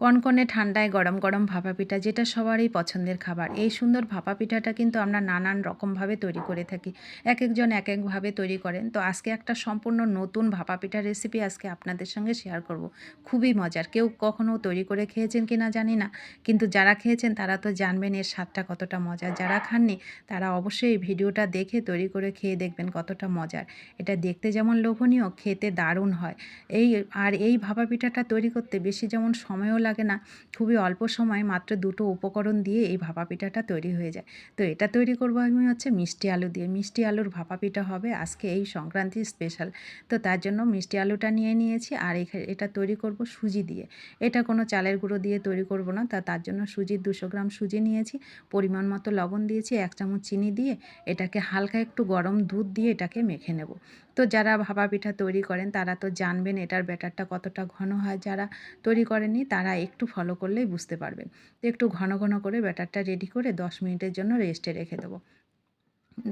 কনকনে ঠান্ডায় গরম গরম ভাপা পিঠা, যেটা সবারই পছন্দের খাবার। এই সুন্দর ভাপা পিঠাটা কিন্তু আমরা নানান রকমভাবে তৈরি করে থাকি। এক একজন এক একভাবে তৈরি করেন। তো আজকে একটা সম্পূর্ণ নতুন ভাপা পিঠা রেসিপি আজকে আপনাদের সঙ্গে শেয়ার করব। খুবই মজার। কেউ কখনও তৈরি করে খেয়েছেন কি না জানি না, কিন্তু যারা খেয়েছেন তারা তো জানবেন এর স্বাদটা কতটা মজার। যারা খাননি, তারা অবশ্যই ভিডিওটা দেখে তৈরি করে খেয়ে দেখবেন কতটা মজার। এটা দেখতে যেমন লোভনীয়, খেতে দারুণ হয়। এই আর এই ভাপা পিঠাটা তৈরি করতে বেশি যেমন সময়ও লাগে লাগে না। খুবই অল্প সময় মাত্র দুটো উপকরণ দিয়ে এই ভাপা পিঠাটা তৈরি হয়ে যায়। তো এটা তৈরি করব আমি হচ্ছে মিষ্টি আলু দিয়ে। মিষ্টি আলুর ভাপা পিঠা হবে আজকে এই সংক্রান্তি স্পেশাল তো তার জন্য মিষ্টি আলুটা নিয়ে নিয়েছি আর এটা তৈরি করব সুজি দিয়ে। এটা কোনো চালের গুঁড়ো দিয়ে তৈরি করব না। তা তার জন্য সুজির দুশো গ্রাম সুজি নিয়েছি। পরিমাণ মতো লবণ দিয়েছি, এক চামচ চিনি দিয়ে। এটাকে হালকা একটু গরম দুধ দিয়ে এটাকে মেখে নেব। তো যারা ভাপা পিঠা তৈরি করেন তারা তো জানবেন এটার ব্যাটারটা কতটা ঘন হয়। যারা তৈরি করেনি তারা একটু ফলো করলেই বুঝতে পারবেন তো একটু ঘন ঘন করে ব্যাটারটা রেডি করে দশ মিনিটের জন্য রেস্টে রেখে দেবো।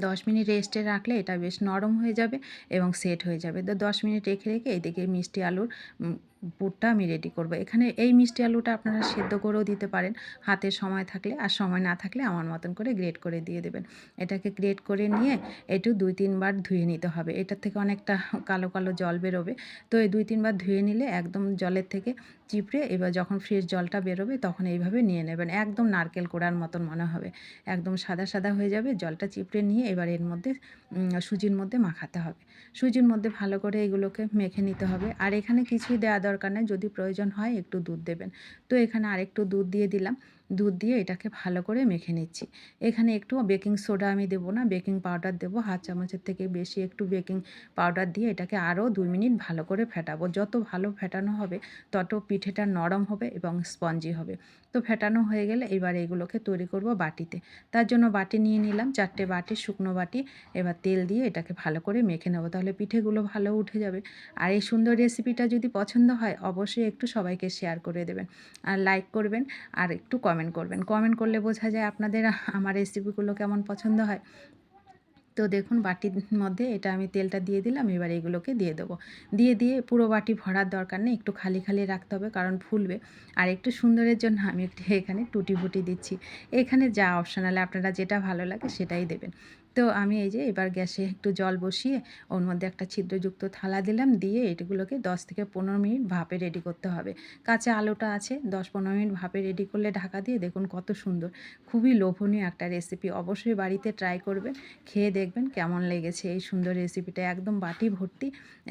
দশ মিনিট রেস্টে রাখলে এটা বেশ নরম হয়ে যাবে এবং সেট হয়ে যাবে। তো দশ মিনিট রেখে রেখে এদিকে মিষ্টি আলুর পুরটা আমি রেডি করব। এখানে এই মিষ্টি আলুটা আপনারা সেদ্ধ করেও দিতে পারেন। হাতে সময় থাকলে আর সময় না থাকলে আমার মতন করে গ্রেট করে দিয়ে দেবেন। এটাকে গ্রেট করে নিয়ে একটু দুই তিনবার ধুয়ে নিতে হবে। এটার থেকে অনেকটা কালো কালো জল বেরোবে। তো এই দুই তিনবার ধুয়ে নিলে একদম জলের থেকে চিপড়ে এবার যখন ফ্রেশ জলটা বেরোবে তখন এইভাবে নিয়ে নেবেন। একদম নারকেল কোড়ার মতন মনে হবে। একদম সাদা সাদা হয়ে যাবে। জলটা চিপড়ে নিয়ে এবার এর মধ্যে সুজির মধ্যে মাখাতে হবে। সুজির মধ্যে ভালো করে এগুলোকে মেখে নিতে হবে। আর এখানে কিছুই দেওয়া দরকার নেই যদি প্রয়োজন হয় একটু দুধ দেবেন। তো এখানে আরেকটু দুধ দিয়ে দিলাম। দুধ দিয়ে এটাকে ভালো করে মেখে নিচ্ছি। এখানে একটু বেকিং সোডা আমি দেবো না, বেকিং পাউডার দেবো। হাত চামচের থেকে বেশি একটু বেকিং পাউডার দিয়ে এটাকে আরও দুই মিনিট ভালো করে ফেটাবো। যত ভালো ফেটানো হবে, তত পিঠেটা নরম হবে এবং স্পঞ্জি হবে। তো ফেটানো হয়ে গেলে এবার এগুলোকে তৈরি করব বাটিতে। তার জন্য বাটি নিয়ে নিলাম, চারটে বাটি, শুকনো বাটি। এবার তেল দিয়ে এটাকে ভালো করে মেখে নেব, তাহলে পিঠেগুলো ভালো উঠে যাবে। আর এই সুন্দর রেসিপিটা যদি পছন্দ হয়, অবশ্যই একটু সবাইকে শেয়ার করে দেবেন। আর লাইক করবেন, আর একটু কমেন্ট করবেন। কমেন্ট করলে বোঝা যায় আপনাদের আমার রেসিপিগুলো কেমন পছন্দ হয়। তো দেখুন, বাটির মধ্যে এটা আমি তেলটা দিয়ে দিলাম, এবার এগুলোকে দিয়ে দেবো। দিয়ে দিয়ে পুরো বাটি ভরার দরকার নেই, একটু খালি খালি রাখতে হবে কারণ ফুলবে। আর একটু সুন্দরের জন্য আমি একটু এখানে টুটি ফুটি দিচ্ছি। এখানে যা অপশনালে আপনারা যেটা ভালো লাগে সেটাই দেবেন। তো আমি এই যে এবার গ্যাসে একটু জল বসিয়ে ওর মধ্যে একটা ছিদ্রযুক্ত থালা দিলাম, দিয়ে এটিগুলোকে দশ থেকে পনেরো মিনিট ভাপে রেডি করতে হবে। কাঁচা আলুটা আছে, দশ পনেরো মিনিট ভাপে রেডি করলে ঢাকা দিয়ে দেখুন কত সুন্দর। খুবই লোভনীয় একটা রেসিপি অবশ্যই বাড়িতে ট্রাই করবেন, খেয়ে দেখবেন কেমন লেগেছে। এই সুন্দর রেসিপিটা একদম বাটি ভর্তি,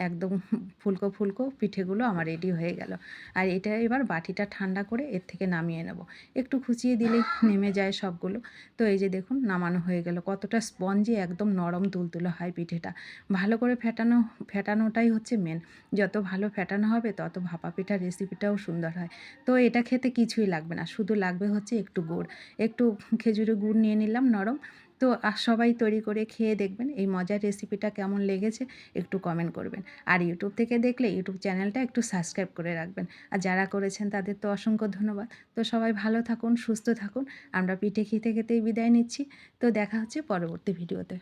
একদম ফুলকো ফুলকো পিঠেগুলো আমার রেডি হয়ে গেল। আর এটা এবার বাটিটা ঠান্ডা করে এর থেকে নামিয়ে নেব। একটু খুচিয়ে দিলেই নেমে যায় সবগুলো। তো এই যে দেখুন, নামানো হয়ে গেল। কতটা স্পঞ্জ স্পঞ্জি একদম নরম তুলতুলো হয় পিঠেটা। ভালো করে ফেটানো, ফেটানোটাই হচ্ছে মেন যত ভালো ফেটানো হবে, তত ভাপা পিঠার রেসিপিটাও সুন্দর হয়। তো এটা খেতে কিছুই লাগবে না। শুধু লাগবে হচ্ছে একটু গুড়। একটু খেজুরের গুড় নিয়ে নিলাম নরম। তো সবাই তৈরি করে খেয়ে দেখবেন এই মজার রেসিপিটা কেমন লেগেছে, একটু কমেন্ট করবেন। আর ইউটিউব থেকে দেখলে ইউটিউব চ্যানেলটা একটু সাবস্ক্রাইব করে রাখবেন। আর যারা করেছেন তাদের তো অসংখ্য ধন্যবাদ। তো সবাই ভালো থাকুন, সুস্থ থাকুন। আমরা পিঠে খেতে খেতেই বিদায় নিচ্ছি। তো দেখা হচ্ছে পরবর্তী ভিডিওতে